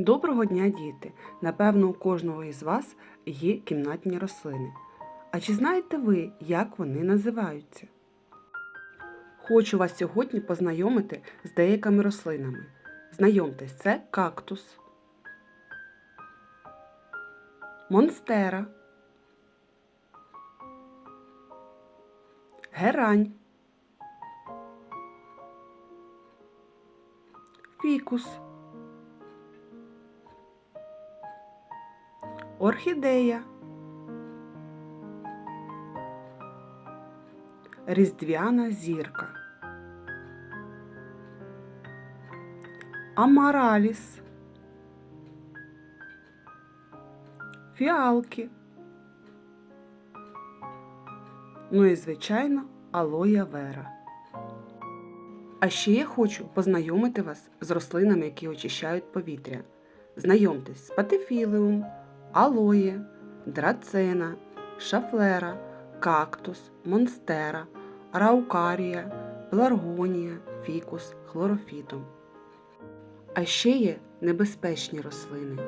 Доброго дня, діти! Напевно, у кожного із вас є кімнатні рослини. А чи знаєте ви, як вони називаються? Хочу вас сьогодні познайомити з деякими рослинами. Знайомтесь, це кактус, монстера, герань, фікус. Орхідея, різдвяна зірка, амараліс, фіалки, ну і, звичайно, алоя вера. А ще я хочу познайомити вас з рослинами, які очищають повітря. Знайомтесь з патефілеум, алоє, драцена, шафлера, кактус, монстера, раукарія, пеларгонія, фікус, хлорофітум. А ще є небезпечні рослини.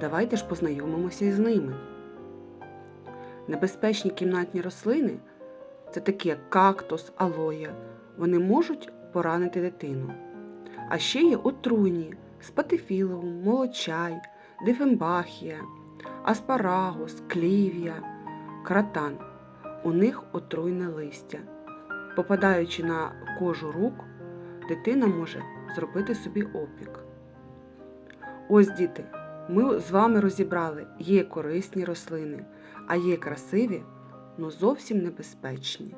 Давайте ж познайомимося із ними. Небезпечні кімнатні рослини це такі як кактус, алоя. Вони можуть поранити дитину. А ще є отруйні спатифіловум, молочай, дифембахія, аспарагус, клівія, кратан. У них отруйне листя. Попадаючи на кожу рук, дитина може зробити собі опік. Ось, діти, ми з вами розібрали, є корисні рослини, а є красиві, але зовсім небезпечні.